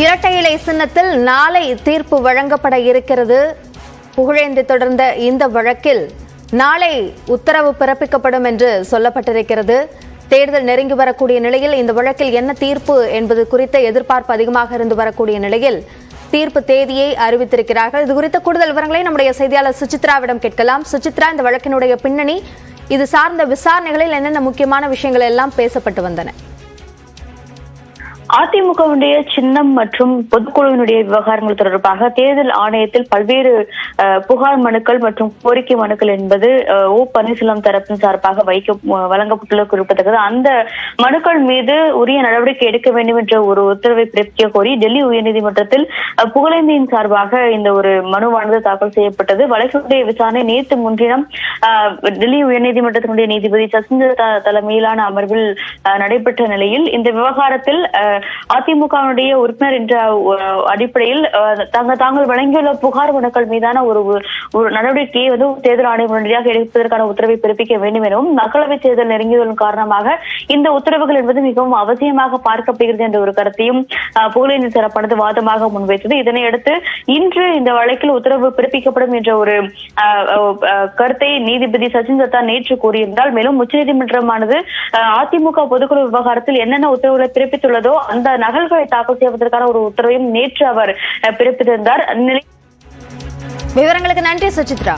சிவகங்கை சின்னத்தில் நாளை தீர்ப்பு வழங்கப்பட இருக்கிறது. புகழேந்தி தொடர்ந்த இந்த வழக்கில் நாளை உத்தரவு பிறப்பிக்கப்படும் என்று சொல்லப்பட்டிருக்கிறது. தேர்தல் நெருங்கி வரக்கூடிய நிலையில் இந்த வழக்கில் என்ன தீர்ப்பு என்பது குறித்த எதிர்பார்ப்பு அதிகமாக இருந்து வரக்கூடிய நிலையில் தீர்ப்பு தேதியை அறிவித்திருக்கிறார்கள். இது குறித்த கூடுதல் விவரங்களை நம்முடைய செய்தியாளர் சுசித்ராவிடம் கேட்கலாம். சுசித்ரா இந்த வழக்கினுடைய பின்னணி இது சார்ந்த விசாரணைகளில் என்னென்ன முக்கியமான விஷயங்கள் எல்லாம் பேசப்பட்டு வந்தன? அதிமுகவுடைய சின்னம் மற்றும் பொதுக்குழுவினுடைய விவகாரங்கள் தொடர்பாக தேர்தல் ஆணையத்தில் பல்வேறு புகார் மனுக்கள் மற்றும் கோரிக்கை மனுக்கள் என்பது ஓ பன்னீர்செல்வம் தரப்பின் சார்பாக வைக்க வழங்கப்பட்டுள்ள குறிப்பிட்டது அந்த மனுக்கள் மீது உரிய நடவடிக்கை எடுக்க வேண்டும் என்ற ஒரு உத்தரவை பிறப்பிக்க கோரி டெல்லி உயர்நீதிமன்றத்தில் புகழேந்தியின் சார்பாக இந்த ஒரு மனுவானது தாக்கல் செய்யப்பட்டது. வழக்கினுடைய விசாரணை நேற்று முன்தினம் டெல்லி உயர்நீதிமன்றத்தினுடைய நீதிபதி சசிந்திர தலைமையிலான அமர்வில் அஹ், நடைபெற்ற நிலையில் இந்த விவகாரத்தில் அஹ், அதிமுகவினுடைய உறுப்பினர் என்ற அடிப்படையில் தாங்க தாங்கள் வழங்கியுள்ள புகார் மனுக்கள் மீதான ஒரு ஒரு நடவடிக்கையை வந்து தேர்தல் ஆணையம் உடனடியாக எடுப்பதற்கான உத்தரவை பிறப்பிக்க வேண்டும் எனவும் மக்களவை தேர்தல் நெருங்கியதன் காரணமாக இந்த உத்தரவுகள் என்பது மிகவும் அவசியமாக பார்க்கப்படுகிறது என்ற ஒரு கருத்தையும் புகழேந்தி தரப்பானது வாதமாக முன்வைத்தது. இதனையடுத்து இன்று இந்த வழக்கில் உத்தரவு பிறப்பிக்கப்படும் என்ற ஒரு கருத்தை நீதிபதி சச்சின் தத்தா நேற்று கூறியிருந்தால் மேலும் உச்சநீதிமன்றமானது அஹ், அதிமுக பொதுக்குழு விவகாரத்தில் என்னென்ன உத்தரவுகளை பிறப்பித்துள்ளதோ அந்த நகல்களை தாக்கல் செய்வதற்கான ஒரு உத்தரவையும் நேற்று அவர் பிறப்பித்திருந்தார். விவரங்களுக்கு நன்றி சுசித்ரா.